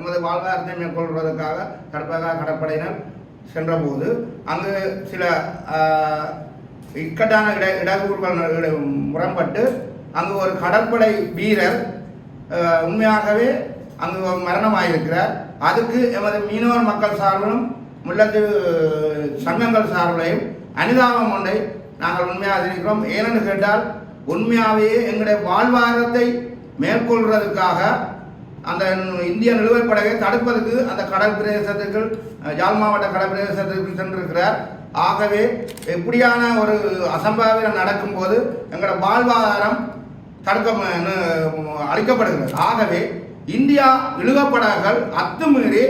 எமது வாழ்வாதாரத்தை மேற்கொள்வதற்காக தடுப்பதற்காக கடற்படையினர் சென்றபோது அங்கு சில இக்கட்டான இட இடகுகள் முரண்பட்டு அங்கு ஒரு கடற்படை வீரர் உண்மையாகவே அங்கு மரணமாயிருக்கிறார். அதுக்கு எமது மீனவர் மக்கள் சார்பிலும் முல்லத்தீவு சங்கங்கள் சார்பிலையும் அனுதாபம் ஒன்றை நாங்கள் உண்மையாக இருக்கிறோம் ஏனென்று கேட்டால் உண்மையாகவே எங்களுடைய வாழ்வாதாரத்தை மேற்கொள்வதற்காக அந்த இந்திய நிலுவைப் படகை தடுப்பதற்கு அந்த கடல் பிரதேசத்துக்கு அஹ், யாழ் மாவட்ட கடல் பிரதேசத்துக்கு சென்றிருக்கிறார். ஆகவே எப்படியான ஒரு அசம்பாவிதம் நடக்கும்போது எங்களோட வாழ்வாதாரம் தடுக்க அளிக்கப்படுகிறது. ஆகவே இந்தியா இழுகப்படகள் அத்துமீறி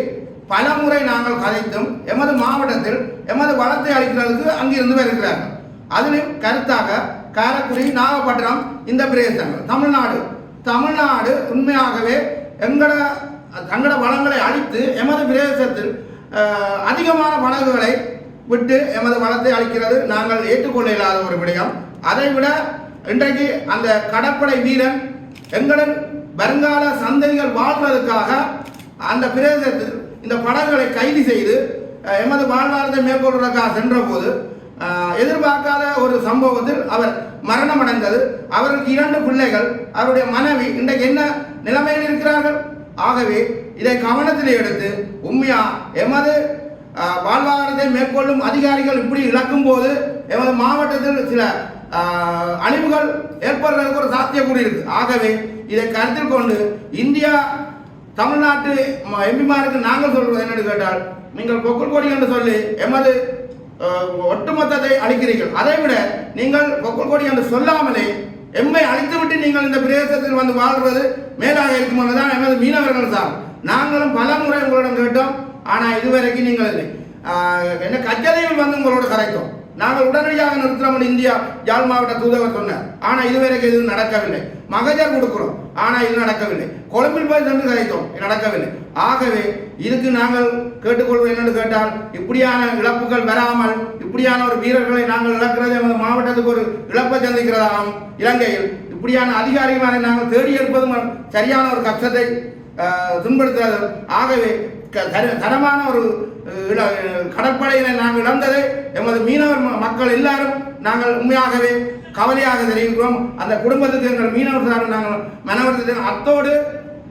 பல முறை நாங்கள் கதைத்தும் எமது மாவட்டத்தில் எமது வளத்தை அளிக்கிறதுக்கு அங்கிருந்து வருகிறார்கள். அதிலும் கருத்தாக காரக்குடி நாகப்பட்டினம் இந்த பிரதேசங்கள் தமிழ்நாடு. தமிழ்நாடு உண்மையாகவே எங்கட தங்கட வளங்களை அழித்து எமது பிரதேசத்தில் அதிகமான படகுகளை விட்டு எமது வளத்தை அளிக்கிறது நாங்கள் ஏற்றுக்கொள்ள இல்லாத ஒரு விடயம். அதை விட இன்றைக்கு அந்த கடற்படை வீரன் எங்களின் வருங்கால சந்தைகள் வாழ்வதற்காக அந்த பிரதேசத்தில் இந்த படகுகளை கைது செய்து எமது வாழ்வாரத்தை மேற்கொள்வதற்காக சென்றபோது எதிர்பார்க்காத ஒரு சம்பவத்தில் அவர் மரணமடைந்தது. அவருக்கு இரண்டு பிள்ளைகள். அவருடைய மனைவி இன்றைக்கு என்ன நிலைமையில் இருக்கிறார்கள்? ஆகவே இதை கவனத்தில் எடுத்து உண்மையா எமது வாழ்வாதாரத்தை மேற்கொள்ளும் அதிகாரிகள் இப்படி இழக்கும் போது எமது மாவட்டத்தில் சில அழிவுகள் ஏற்படுறதுக்கு ஒரு சாத்தியக்கூறு இருக்கு. ஆகவே இதை கருத்தில் கொண்டு இந்தியா தமிழ்நாட்டு ம- எம்பிமாருக்கு நாங்கள் சொல்வது என்னன்னு கேட்டால் நீங்கள் பொக்குள் கொடி என்று சொல்லி எமது ஒட்டுமொத்தத்தை அளிக்கிறீர்கள். அதை விட நீங்கள் பொக்குள் என்று சொல்லாமலே எம்மை அழித்துவிட்டு நீங்கள் இந்த பிரதேசத்தில் வந்து வாழ்வது மேலாக இருக்கும் என்பதுதான் எமது மீனவர்கள் சார் நாங்களும் பல முறை உங்களிடம் கேட்டோம். ஆனால் இதுவரைக்கும் நீங்கள் இல்லை. என்ன கச்சதையில் வந்து உங்களோட கரைத்தோம். நாங்கள் உடனடியாக நிறுத்துறோம் இந்தியா ஜாழ் மாவட்ட தூதவர் சொன்னார். ஆனால் இதுவரைக்கும் எதுவும் நடக்கவில்லை. மகஜர் கொடுக்குறோம். ஆனால் இது நடக்கவில்லை. கொழும்பில் போய் சென்று கதைத்தோம் நடக்கவில்லை. ஆகவே இதுக்கு நாங்கள் கேட்டுக்கொள்வது என்னென்னு கேட்டால் இப்படியான இழப்புகள் வராமல் இப்படியான ஒரு வீரர்களை நாங்கள் இழக்கிறது எமது மாவட்டத்துக்கு ஒரு இழப்பை சந்திக்கிறதாம் இலங்கையில் இப்படியான அதிகாரிகளை நாங்கள் தேடி எடுப்பதும் சரியான ஒரு கஷ்டத்தை துன்படுத்துகிறது ஆகவே க- தரமான ஒரு கடற்படையினை நாங்கள் இழந்ததை எமது மீனவர் மக்கள் எல்லாரும் நாங்கள் உண்மையாகவே கவலையாக தெரிவிக்கிறோம். அந்த குடும்பத்துக்கு எங்கள் மீனவர் நாங்கள் மனவர்த்தத்தை அத்தோடு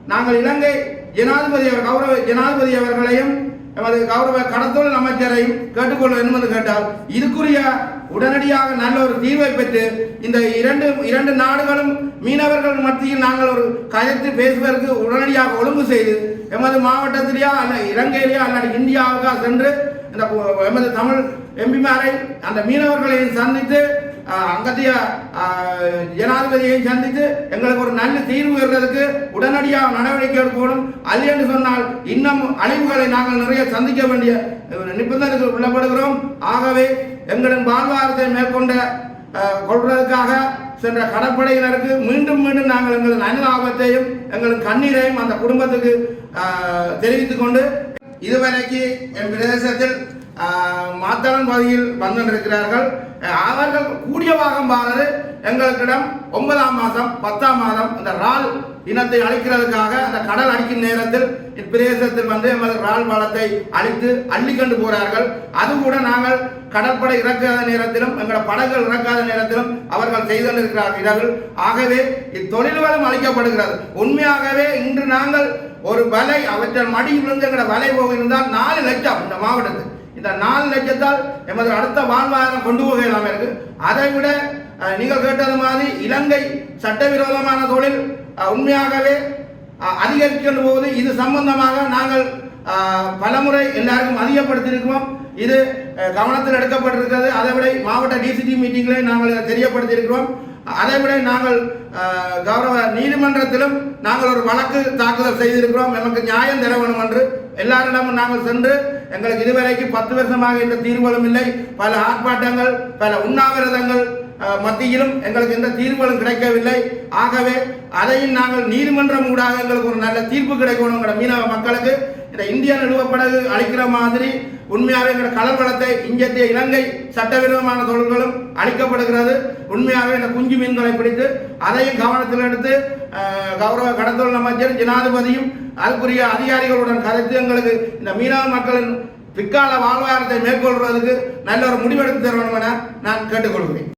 நாங்கள் இலங்கை ஜனாதிபதி அவர் கௌரவ ஜனாதிபதி அவர்களையும் எமது கௌரவ கடத்தொழில் அமைச்சரையும் கேட்டுக்கொள்ள என்பது கேட்டால் இதுக்குரிய உடனடியாக நல்ல ஒரு தீர்வை பெற்று இந்த இரண்டு இரண்டு நாடுகளும் மீனவர்கள் மத்தியில் நாங்கள் ஒரு கயத்து பேசுவதற்கு உடனடியாக ஒழுங்கு செய்து எமது மாவட்டத்திலேயா அல்ல இலங்கையிலேயா அல்லது இந்தியாவுக்கா சென்று இந்த எமது தமிழ் எம்பிமாரை அந்த மீனவர்களையும் சந்தித்து அங்கத்திய ஜனாதிபதியையும் சந்தித்து எங்களுக்கு ஒரு நல்ல தீர்வு பெறுவதற்கு உடனடியாக நடவடிக்கை எடுக்கணும் அது என்று சொன்னால் இன்னும் அழிவுகளை நாங்கள் நிறைய சந்திக்க வேண்டிய நிபந்தனைகள் உள்ளப்படுகிறோம். ஆகவே எங்களின் வாழ்வாதாரத்தை மேற்கொண்ட கொள்வதற்காக சென்ற கடற்படையினருக்கு மீண்டும் மீண்டும் நாங்கள் எங்களின் அனுதாபத்தையும் எங்களின் கண்ணீரையும் அந்த குடும்பத்துக்கு தெரிவித்துக் கொண்டு இதுவரைக்கு என் பிரதேசத்தில் மாத்தளன் பகுதியில் வந்திருக்கிறார்கள். அவர்கள் கூடிய பாகம் பாரது எங்களுக்கிடம் ஒன்பதாம் மாதம் பத்தாம் மாதம் இந்த ரால் இனத்தை அழிக்கிறதுக்காக அந்த கடல் அடிக்கும் நேரத்தில் இப்பிரதேசத்தில் வந்து எமது ரால் வளத்தை அழித்து அள்ளி கொண்டு போறார்கள். அது கூட நாங்கள் கடற்படை இறக்காத நேரத்திலும் எங்களோட படகுகள் இறக்காத நேரத்திலும் அவர்கள் செய்து கொண்டிருக்கிறார்கள் ஆகவே இத்தொழில் வளம் அளிக்கப்படுகிறது உண்மையாகவே இன்று நாங்கள் ஒரு வலை அவற்றின் விழுந்து எங்களோட வலை போக இருந்தால் நாலு லட்சம் இந்த மாவட்டத்தில் இந்த நாலு லட்சத்தால் எமது அடுத்த வாழ்வாதாரம் கொண்டு போக இல்லாமல் இருக்கு அதை விட நீங்கள் கேட்டது மாதிரி இலங்கை சட்டவிரோதமான தொழில் உண்மையாகவே அதிகரிக்கின்ற போது இது சம்பந்தமாக நாங்கள் பலமுறை எல்லாருக்கும் அதிகப்படுத்தியிருக்கிறோம். இது கவனத்தில் எடுக்கப்பட்டிருக்கிறது. அதை விட மாவட்ட டிசிடி மீட்டிங்கிலே நாங்கள் தெரியப்படுத்தியிருக்கிறோம். அதை விட நாங்கள் கௌரவ நீதிமன்றத்திலும் நாங்கள் ஒரு வழக்கு தாக்குதல் செய்திருக்கிறோம். நமக்கு நியாயம் தர வேண்டும் என்று எல்லாரிடமும் நாங்கள் சென்று எங்களுக்கு இதுவரைக்கும் பத்து வருஷமாக இந்த தீர்வுகளும் இல்லை. பல ஆர்ப்பாட்டங்கள் பல உண்ணாவிரதங்கள் மத்தியிலும் எங்களுக்கு எந்த தீர்வுகளும் கிடைக்கவில்லை. ஆகவே அதையும் நாங்கள் நீதிமன்றம் ஊடாக எங்களுக்கு ஒரு நல்ல தீர்ப்பு கிடைக்கணும் மீனவ மக்களுக்கு. இந்த இந்தியா நிறுவப்படகு அளிக்கிற மாதிரி உண்மையாகவே எங்களோட கடல் வளத்தை இலங்கை சட்டவிரோதமான தொழில்களும் அளிக்கப்படுகிறது உண்மையாகவே இந்த குஞ்சு மீன்களை பிடித்து அதையும் கவனத்தில் எடுத்து கௌரவ கடத்தொழில் அமைச்சர் ஜனாதிபதியும் அதுக்குரிய அதிகாரிகளுடன் கதைத்து எங்களுக்கு இந்த மீனவ மக்களின் பிற்கால வாழ்வாதாரத்தை மேற்கொள்வதற்கு நல்ல ஒரு முடிவெடுத்து தரணும் என நான் கேட்டுக்கொள்கிறேன்.